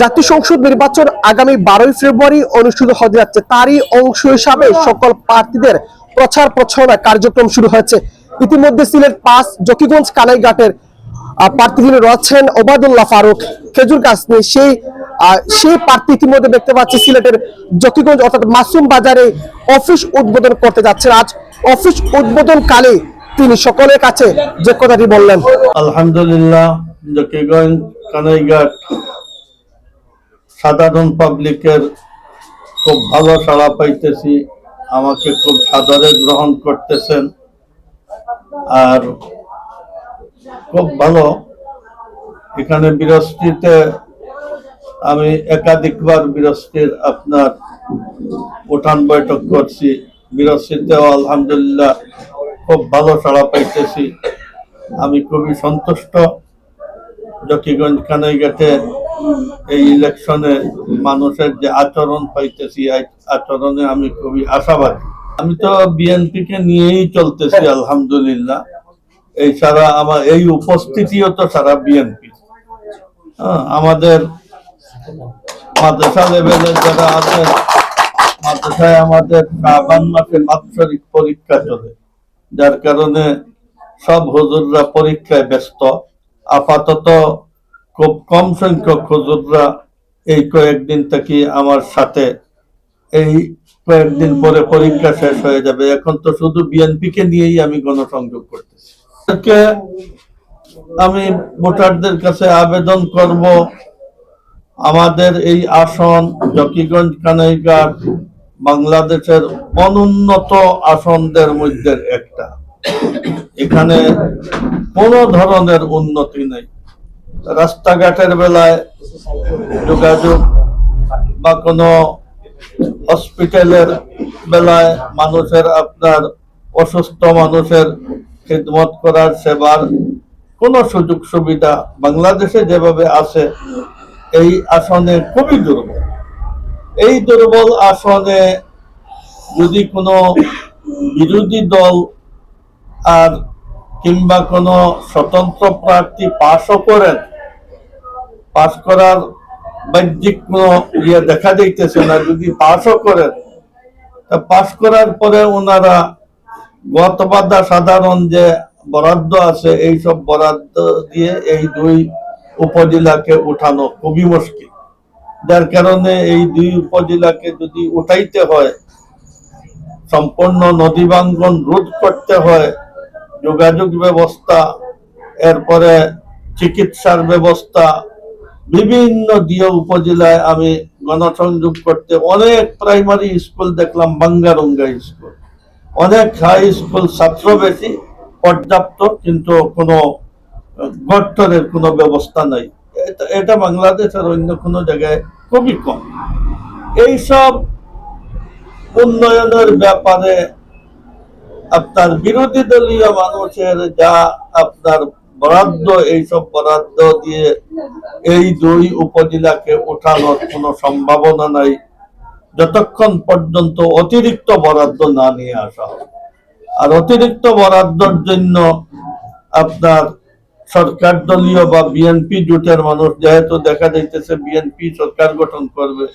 জাতীয় সংসদ নির্বাচন আগামী বারোই ফেব্রুয়ারি অনুষ্ঠিত হতে যাচ্ছে। তারই অংশ হিসাবে সকল প্রার্থীদের প্রচার প্রচারণা কার্যক্রম শুরু হয়েছে। ইতিমধ্যে সিলেট পাঁচ জকিগঞ্জ কানাইঘাটের আহ, প্রার্থী রয়েছেন ওবায়দুল্লাহ ফারুক খেজুর গাছ নিয়ে সেই সেই প্রার্থী ইতিমধ্যে দেখতে পাচ্ছি সিলেটের জকিগঞ্জ অর্থাৎ মাসুম বাজারে অফিস উদ্বোধন করতে যাচ্ছেন। আজ অফিস উদ্বোধন কালে তিনি সকলের কাছে যে কথাটি বললেন। আলহামদুলিল্লাহ জকিগঞ্জ কানাইঘাট সাধারণ পাবলিকের খুব ভালো সাড়া পাইতেছি। আমাকে খুব সাদরে গ্রহণ করতেছেন। আর খুব ভালো। এখানে বিরস্তিতে আমি একাধিকবার বিরস্তির আপনার উঠান বৈঠক করছি। বিরস্তিতেও আলহামদুলিল্লাহ খুব ভালো সাড়া পাইতেছি। আমি খুবই সন্তুষ্ট। জকিগঞ্জ কানাইঘাটে এই ইলেকশনে মানুষের যে আচরণ পাইতেছি আচরণে আমি খুবই আশাবাদী। আমি তো বিএনপি কে নিয়েই চলতেছি, আলহামদুলিল্লাহ। এই সারা আমার, এই উপস্থিতিও তো সারা বিএনপি। আমাদের মাদ্রাসা লেভেলের যারা আছে, মাদ্রাসায় আমাদের শাবান মাসে বাৎসরিক পরীক্ষা চলে। যার কারণে সব হুজুররা পরীক্ষায় ব্যস্ত। আপাতত খুব কম সংখ্যক হুজুররা এই কয়েকদিন থেকে আমার সাথে এই কয়েকদিন পরে পরীক্ষা শেষ হয়ে যাবে। এখন তো শুধু বিএনপি কে নিয়েই আমি গণসংযোগ করতেছি। আমি ভোটারদের কাছে আবেদন করব আমাদের এই আসন জকিগঞ্জ কানাইঘাট বাংলাদেশের অনুন্নত আসনদের মধ্যে একটা। এখানে কোনো ধরনের উন্নতি নেই। রাস্তাঘাটের বেলায় যোগাযোগ বা কোনো হসপিটালের বেলায় মানুষের আপনার অসুস্থ মানুষের খিদমত করার সেবার কোনো সুযোগ সুবিধা বাংলাদেশে যেভাবে আছে, এই আসনে খুবই দুর্বল। এই দুর্বল আসনে যদি কোনো বিরোধী দল আর কিংবা কোনো স্বতন্ত্র প্রার্থী পাশও করেন পাশ করার বাহ্যিক ইয়ে দেখা যাইতেছে না। যদি পাশও করেন, তা পাশ করার পরে ওনারা গতবাদা সাধারণ যে বরাদ্দ আছে এই সব বরাদ্দ দিয়ে এই দুই উপজেলাকে উঠানো খুবই মুশকিল। যার কারণে এই দুই উপজেলাকে যদি উঠাইতে হয়, সম্পূর্ণ নদী ভাঙ্গন রোধ করতে হয়, যোগাযোগ ব্যবস্থা, এরপরে চিকিৎসার ব্যবস্থা বিভিন্ন দিয়ে উপজেলায় আমি গণসংযোগ করতে অনেক প্রাইমারি স্কুল দেখলাম, বাঙ্গারুঙ্গা স্কুল অনেক হাই স্কুল ছাত্র বেশি, পর্যাপ্ত, কিন্তু কোনো গঠনের কোনো ব্যবস্থা নাই। এটা- বাংলাদেশের অন্য কোনো জায়গায় খুবই কম। এইসব উন্নয়নের ব্যাপারে আপনার বিরোধী দলীয় মানুষের যা আপনার বরাদ্দ, এইসব বরাদ্দ দিয়ে এই দুই উপজেলাকে উঠানোর কোনো সম্ভাবনা নাই। যতক্ষণ পর্যন্ত অতিরিক্ত বরাদ্দ না নিয়ে আসা আর অতিরিক্ত বরাদ্দর জন্য আপনার সরকার দলীয় বা বিএনপি জোটের মানুষ, যেহেতু দেখা যাইতেছে বিএনপি সরকার গঠন করবে,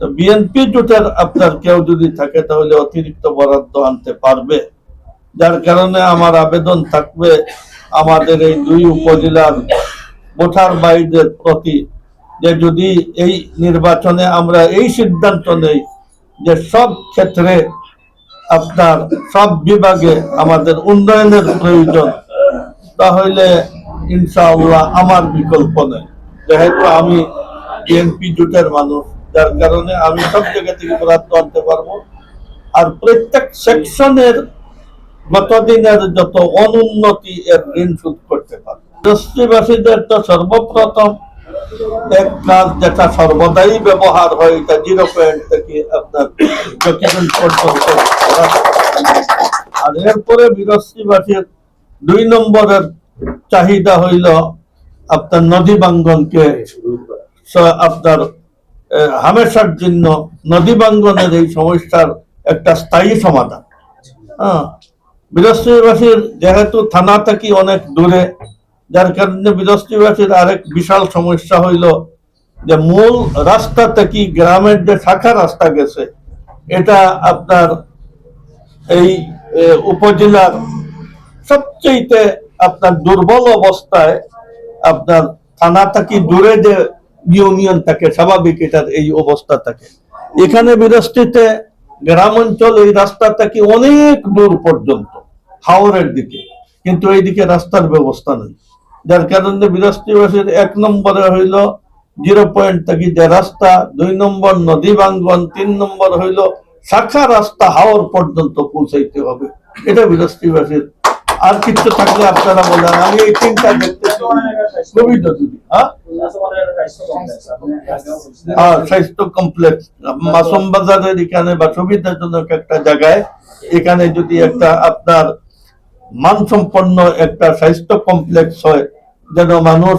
তো বিএনপি জোটের আপনার কেউ যদি থাকে তাহলে অতিরিক্ত বরাদ্দ আনতে পারবে। যার কারণে আমার আবেদন থাকবে আমাদের এই দুই উপজেলার ভোটার ভাইদের প্রতি যে যদি এই নির্বাচনে আমরা এই সিদ্ধান্ত নেই যে সব ক্ষেত্রে আপনার সব বিভাগে আমাদের উন্নয়নের প্রয়োজন, তাহলে ইনশাআল্লাহ আমার বিকল্প নেই। যেহেতু আমি বিএনপি জোটের মানুষ, যার কারণে আমি সব জায়গা থেকে বরাদ্দ আনতে পারব। আর প্রত্যেক সেকশনের গতদিনের যত অনুন্নতি এর ঋণ শোধ করতে ইন্ডাস্ট্রিবাসীদের তো সর্বপ্রথম এক কাজ যেটা সর্বদাই ব্যবহার হয়, এটা জিরো পয়েন্ট থেকে আপনার আর এরপরে বিরস্তিবাসীর দুই নম্বরের চাহিদা হইল আপনার নদী বাঙ্গনকে আপনার হামেশার জন্য নদী বাঙ্গনের এই সমস্যার একটা স্থায়ী সমাধান। হ্যাঁ বৃহস্পতিবাসীর যেহেতু থানা থেকে অনেক দূরে, যার কারণে বৃহস্পতিবাসীর আরেক বিশাল সমস্যা হইল যে মূল রাস্তা থেকে গ্রামের যে শাখা রাস্তা গেছে, এটা আপনার এই উপজেলার সবচেয়ে আপনার দুর্বল অবস্থায় আপনার থানা থেকে দূরে যে ইউনিয়ন থাকে, স্বাভাবিক এটার এই অবস্থা থাকে। এখানে বিরস্তিতে গ্রাম অঞ্চল এই রাস্তা থেকে অনেক দূর পর্যন্ত। হাওড়ের দিকে। কিন্তু এইদিকে রাস্তার ব্যবস্থা নেই। যার কারণে বিরস্তিবাসীর এক নম্বরে হইল জিরো পয়েন্ট থেকে যে রাস্তা, দুই নম্বর নদী বাঙ্গন তিন নম্বর হইল শাখা রাস্তা হাওড় পর্যন্ত পৌঁছাইতে হবে। এটা বিরস্তিবাসীর আর কিছু থাকলে আপনারা বলেন। আমি এই তিনটা দেখতেছি খুবই জরুরি। হ্যাঁ স্বাস্থ্য কমপ্লেক্স। মাসুম বাজারের এখানে বা সুবিধাজনক একটা জায়গায় এখানে যদি একটা আপনার মানসম্পন্ন একটা স্বাস্থ্য কমপ্লেক্স হয়, যেন মানুষ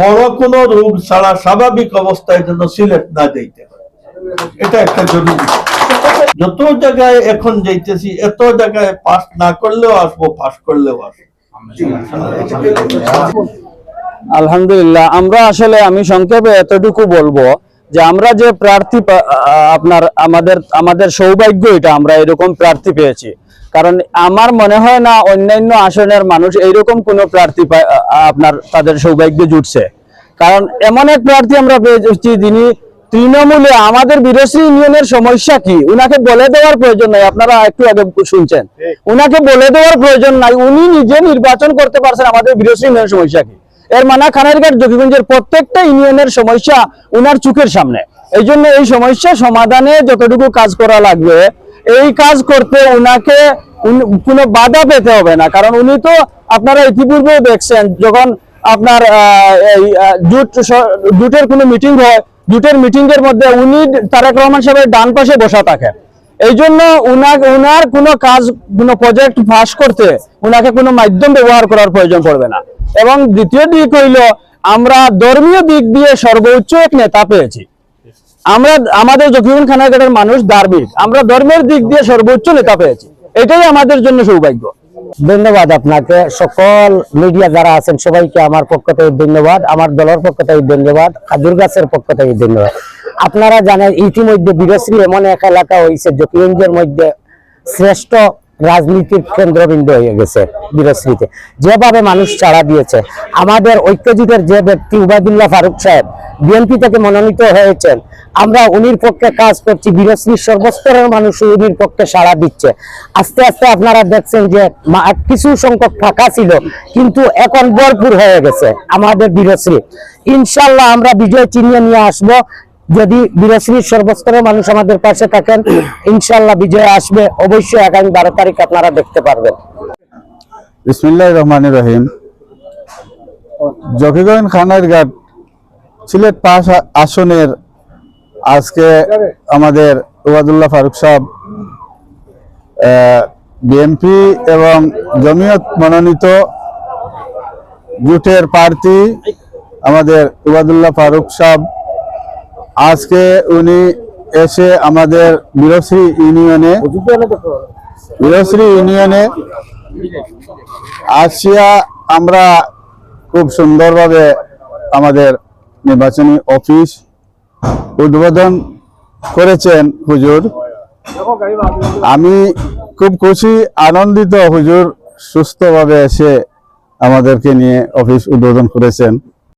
বড় কোনো রোগ ছাড়া স্বাভাবিক অবস্থায় যেন সিলেট না যাইতে এটা একটা জরুরি। যত জায়গায় এখন যাইতেছি, এত জায়গায় পাস না করলেও আসব পাস করলেও আসব। আলহামদুলিল্লাহ, আমরা আসলে আমি সংক্ষেপে এতটুকু বলব যে আমরা যে প্রার্থী আপনার আমাদের আমাদের সৌভাগ্য এটা আমরা এরকম প্রার্থী পেয়েছি। কারণ আমার মনে হয় না অন্যান্য আসনের মানুষ এইরকম কোন প্রার্থী আপনার তাদের সৌভাগ্য জুটছে। কারণ এমন এক প্রার্থী আমরা পেয়েছি যিনি তৃণমূলে আমাদের বিরোধী ইউনিয়নের সমস্যা কি? উনাকে বলে দেওয়ার প্রয়োজন নাই আপনারা একটু আগে শুনছেন। উনাকে বলে দেওয়ার প্রয়োজন নাই উনি নিজে নির্বাচন করতে পারছেন আমাদের বিরোধী ইউনিয়নের সমস্যা কি? এর মানা খানারঘাট জকিগঞ্জের প্রত্যেকটা ইউনিয়নের সমস্যা উনার চোখের সামনে। এই জন্য এই সমস্যা সমাধানে যতটুকু কাজ করা লাগবে, এই কাজ করতে উনাকে উন- কোনো বাধা পেতে হবে না। কারণ উনি তো আপনারা ইতিপূর্বেও দেখছেন, যখন আপনার জুট জুটের কোনো মিটিং হয়, জুটের মিটিং এর মধ্যে উনি তারেক রহমান সাহেবের ডান পাশে বসা থাকেন। এই জন্য উনার কোনো কাজ, কোনো প্রজেক্ট পাস করতে উনাকে কোনো মাধ্যম ব্যবহার করার প্রয়োজন পড়বে না। এবং দ্বিতীয় দিক হইল, আমরা ধর্মীয় দিক দিয়ে সর্বোচ্চ এক নেতা পেয়েছি। আমরা, আমাদের জকিউল খানাঘাটের মানুষ ধার্মিক আমরা ধর্মের দিক দিয়ে সর্বোচ্চ নেতা পেয়েছি। এটাই আমাদের জন্য সৌভাগ্য। ধন্যবাদ আপনাকে। সকল মিডিয়া যারা আছেন, সবাইকে আমার পক্ষ থেকে ধন্যবাদ, আমার দলের পক্ষ থেকে ধন্যবাদ খাদুর গাছের পক্ষ থেকে ধন্যবাদ। আপনারা জানেন, ইতিমধ্যে বীরশ্রী এমন এক এলাকা হয়েছে জকিগঞ্জের মধ্যে শ্রেষ্ঠ রাজনীতির কেন্দ্রবিন্দু হয়ে গেছে বীরশ্রীতে যেভাবে মানুষ ছাড়া দিয়েছে। আমাদের ঐক্যজোটের যে ব্যক্তি উবায়দুল্লাহ ফারুক সাহেব, বিএনপি থেকে মনোনীত হয়েছেন আমরা উনির পক্ষে কাজ করছি বীরশ্রীর সর্বস্তরের মানুষ উনির পক্ষে সাড়া দিচ্ছে। আস্তে আস্তে আপনারা দেখছেন যে কিছু সংখ্যক ফাঁকা ছিল, কিন্তু এখন ভরপুর হয়ে গেছে আমাদের বীরশ্রী। ইনশাল্লাহ আমরা বিজয় চিহ্ন নিয়ে আসব। যদি বীরশ্রীর সর্বস্তরের মানুষ আমাদের পাশে থাকেন ইনশাল্লাহ বিজয় আসবে। অবশ্যই আগামী বারো তারিখ আপনারা দেখতে পারবেন। বিসমিল্লাহ রহমান রহিম। জকিগঞ্জ খানারঘাট সিলেট আ- আসনের আজকে আমাদের ওবাদুল্লাহ ফারুক সাহেব বিএনপি এবং জমিয়ত মনোনীত জুটের প্রার্থী আমাদের ওবাদুল্লাহ ফারুক সাহেব। আজকে উনি এসে আমাদের বীরশ্রী ইউনিয়নে বীরশ্রী ইউনিয়নে আসিয়া আমরা খুব সুন্দরভাবে আমাদের নির্বাচনী অফিস উদ্বোধন করেছেন হুজুর। আমি খুব খুশি, আনন্দিত হুজুর সুস্থভাবে এসে আমাদেরকে নিয়ে অফিস উদ্বোধন করেছেন।